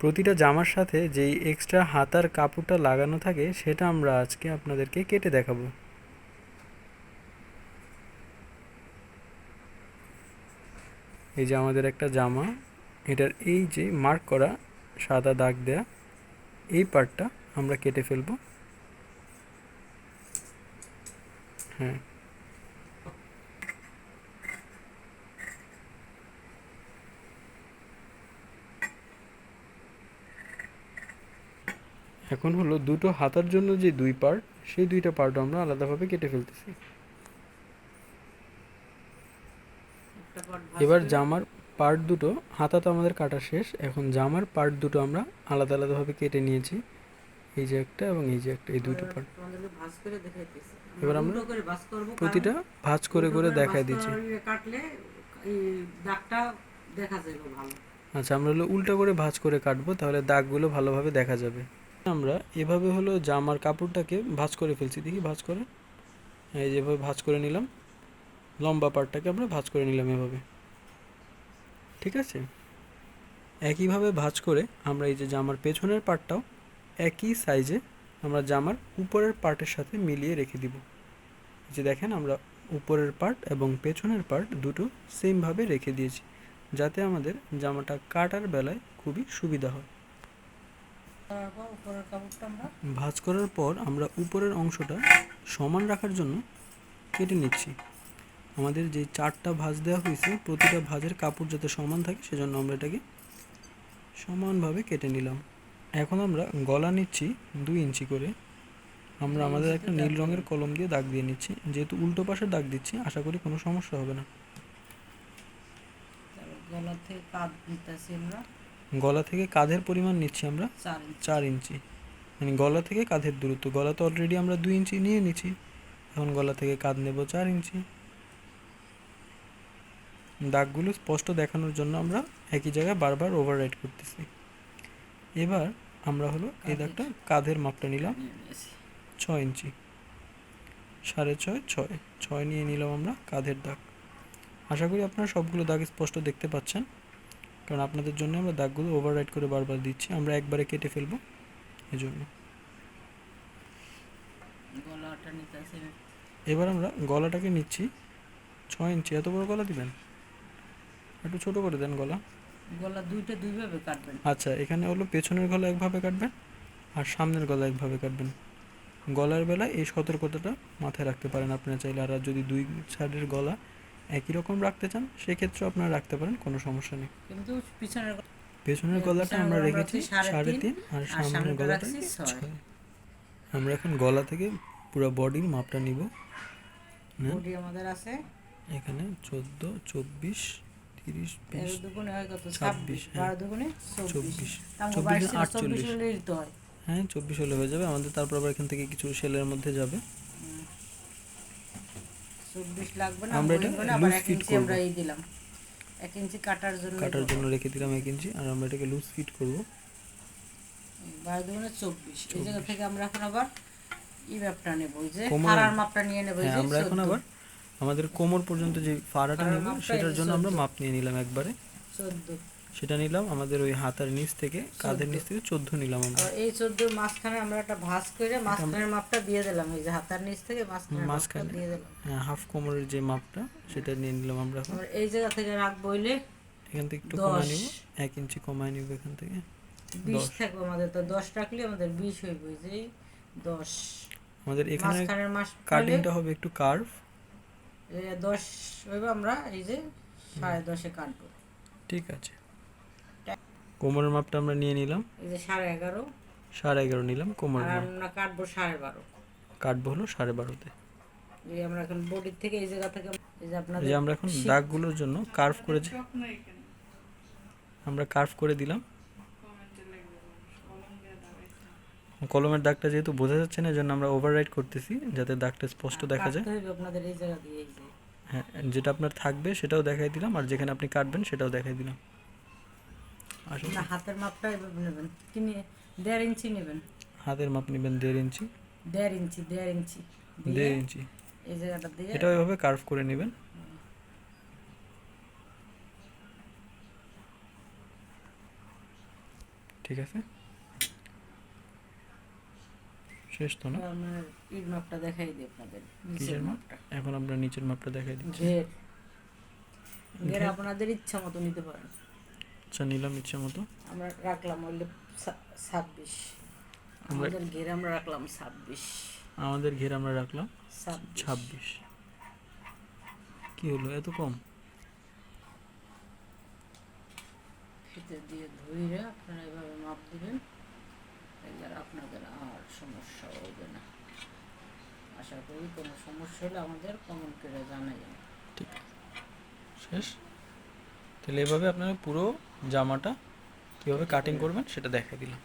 প্রতিটা জামার সাথে যেই এক্সট্রা হাতার কাপড়টা লাগানো থাকে, সেটা আমরা আজকে আপনাদেরকে কেটে দেখাবো। এই যে আমাদের একটা জামা, এটার এই যে মার্ক করা সাদা দাগ দেয়া, এই পার্টটা আমরা কেটে ফেলব। হ্যাঁ। এখন হলো দুটো হাতার জন্য যে দুই পার্ট সেই দুইটা পার্ট আমরা আলাদাভাবে কেটে ফেলতেছি। এবার জামার পার্ট দুটো হাতা তো আমাদের কাটা শেষ এখন জামার পার্ট দুটো আমরা আলাদা আলাদাভাবে কেটে নিয়েছি। এই যে একটা এবং এই যে একটা এই দুটো পার্ট এবার আমরা উল্টো করে ভাঁজ করব প্রতিটা ভাঁজ করে করে ভাঁজ দিচ্ছি। কাটলে এই দাগটা দেখা যাবে ভালো। আচ্ছা আমরা হলো উল্টো করে ভাঁজ করে কাটবো তাহলে দাগগুলো ভালোভাবে দেখা যাবে। আমরা এভাবে হলো জামার কাপড়টাকে ভাঁজ করে ফেলছি। দেখি ভাঁজ করে। এই যেভাবে ভাঁজ করে নিলাম। লম্বা পার্টটাকে আমরা ভাঁজ করে নিলাম এভাবে। ঠিক আছে? একইভাবে ভাঁজ করে আমরা এই যে জামার পেছনের পার্টটাও একই সাইজে আমরা জামার উপরের পার্টের সাথে মিলিয়ে রেখে দিব। যে দেখেন আমরা উপরের পার্ট এবং পেছনের পার্ট দুটো সেমভাবে রেখে দিয়েছি। যাতে আমাদের জামাটা কাটার বেলায় খুবই সুবিধা হয় তারপর উপরের কাপড়টা আমরা ভাঁজ করার পর আমরা উপরের অংশটা সমান রাখার জন্য কেটে নিচ্ছি। আমাদের যে চারটা ভাঁজ দেওয়া হয়েছে প্রতিটা ভাঁজের কাপড় যাতে সমান থাকে সেজন্য আমরা এটাকে সমানভাবে কেটে নিলাম। এখন আমরা গলা নিচ্ছি দুই ইঞ্চি করে। আমরা আমাদের একটা নীল রঙের কলম দিয়ে দাগ দিয়ে নিচ্ছি। যেহেতু উল্টো পাশে দাগ দিচ্ছি আশা করি কোনো সমস্যা হবে না। গলা থেকে নিতেছি আমরা। গলা থেকে কাঁধের পরিমাণ নিচ্ছি আমরা চার ইঞ্চি। মানে গলা থেকে কাঁধের দূরত্ব। গলা তো অলরেডি আমরা দুই ইঞ্চি নিয়ে নিচ্ছি এখন গলা থেকে কাঁধ নেব চার ইঞ্চি। দাগগুলো স্পষ্ট দেখানোর জন্য আমরা একই জায়গায় বারবার ওভাররাইড করতেছি। এবার আমরা হলো এই দাগটা কাঁধের মাপটা নিলাম। ছয় ইঞ্চি। সাড়ে ছয় ছয়। ছয় নিয়ে নিলাম আমরা কাঁধের দাগ। আশা করি আপনারা সবগুলো দাগ স্পষ্ট দেখতে পাচ্ছেন। কারণ আপনাদের জন্য আমরা দাগগুলো ওভাররাইড করে বারবার দিচ্ছি। আমরা একবারে কেটে ফেলব এজন্য। এবার আমরা গলাটাকে নিচ্ছি ছয় ইঞ্চি। এত বড় গলা দিবেন? একটু ছোট করে দেন গলা। গলা দুইটা দুইভাবে কাটবেন। আচ্ছা এখানে হলো পেছনের গলা একভাবে কাটবেন আর সামনের গলা একভাবে কাটবেন। গলার বেলায় এই সতর্কতাটা মাথায় রাখতে পারেন আপনারা চাইলে। আর যদি দুই সাইডের গলা একই রকম রাখতে চান সেক্ষেত্রে আপনারা রাখতে পারেন কোনো সমস্যা নেই। কিন্তু পিছনের পেছনের গলাটা আমরা রেখেছি সাড়ে তিন, আর সামনের গলাটা ছয়। আমরা এখন গলা থেকে পুরো বডির মাপটা নিব। বডি আমাদের আছে। এখানে চোদ্দ চব্বিশ তিরিশ তেরো বিশ ছাব্বিশ, হ্যাঁ। দুগুণে চব্বিশ। চব্বিশ আটচল্লিশ। হয়। হ্যাঁ চব্বিশ হলে হয়ে যাবে। আমাদের তারপর আবার এখান থেকে কিছু সেলের মধ্যে যাবে। চব্বিশ লাগবে না আমরা এটা আবার এক ইঞ্চি আমরা এই দিলাম। এক ইঞ্চি কাটার জন্য কাটার জন্য রেখে দিলাম এক ইঞ্চি আর আমরা এটাকে লুজ ফিট করব। বারো দুগুণে চব্বিশ। এই জায়গা থেকে আমরা এখন আবার ই মাপটা নেব যে ফাড়ার মাপটা নিয়ে নেব এই হ্যাঁ আমরা এখন আবার আমাদের কোমর পর্যন্ত যে ফাড়াটা নেব সেটার জন্য আমরা মাপ নিয়ে নিলাম একবারে। চোদ্দ। সেটা নিলাম আমাদের ওই হাতার নিচ থেকে কাঁধের নিচ থেকে চোদ্দ নিলাম আমরা। এই চোদ্দোর মাঝখানে আমরা একটা ভাঁজ করে মাঝখানের মাপটা দিয়ে দিলাম এই যে হাতার নিচ থেকে মাঝখানে দিয়ে দিলাম। হ্যাঁ, হাফ কোমরের যে মাপটা সেটা নিয়ে নিলাম আমরা এই জায়গা থেকে রাখব হইলে এখান থেকে একটু। কমায় নিব এক ইঞ্চি কমায় নিব এখান থেকে। বিশ থাকবে আমাদের তো দশ রাখলে আমাদের বিশ হইব যে দশ। আমাদের এখানে কাটিংটা হবে একটু কার্ভ দশ হইব আমরা এই যে সাড়ে দশে কাটবো। ঠিক আছে। কোমরের মাপটা আমরা নিয়ে নিলাম। এই যে সাড়ে এগারো। সাড়ে এগারো নিলাম কোমরের আর মাপ। আমরা কাটবো সাড়ে বারো। কাটবো হলো সাড়ে বারোতে। এই আমরা এখন বডির থেকে এই জায়গা থেকে এই যে আপনাদের আমরা এখন দাগগুলোর জন্য কার্ভ করেছি। আমরা কার্ভ করে দিলাম। কলমের দাগটা যেহেতু বোঝা যাচ্ছে না জন্য আমরা ওভাররাইড করতেছি যাতে দাগটা স্পষ্ট দেখা যায়। কাটতে হইবে আপনাদের এই জায়গা দিয়ে এই যে। হ্যাঁ যেটা আপনার থাকবে সেটাও দেখাই দিলাম আর যেখানে আপনি কাটবেন সেটাও দেখাই দিলাম। না হাতের মাপটা এভাবে নেবেন। নিয়ে দেড় ইঞ্চি নেবেন। হাতের মাপ নেবেন দেড় ইঞ্চি। দেড় ইঞ্চি দেড় ইঞ্চি দেড় ইঞ্চি। এই জায়গাটা দিয়ে এটা ওইভাবে কার্ভ করে নেবেন। ঠিক আছে? শেষ তো না? আপনার ইট মাপটা দেখাই দিই আপনাদের নিচের মাপটা। এখন আমরা নিচের মাপটা দেখাই দিচ্ছি। ঘের। ঘের ঘের? আপনাদের ইচ্ছা মতো নিতে পারেন। আচ্ছা নিলাম ইচ্ছে মতো। আমরা রাখলাম হইলে ছাব্বিশ। আমাদের ঘের আমরা রাখলাম ছাব্বিশ। আমাদের ঘের আমরা রাখলাম ছাব্বিশ। কি হলো? এত কম? ফিতে দিয়ে ধুইরে আপনারা এভাবে মাপ দিবেন তাহলে আপনাদের আর সমস্যা হবে না। আশা করি কোনো সমস্যা হলে আমাদের কমেন্ট করে জানাই ঠিক শেষ? তাহলে এভাবে আপনারা পুরো জামাটা কীভাবে কাটিং করবেন সেটা দেখা দিলাম।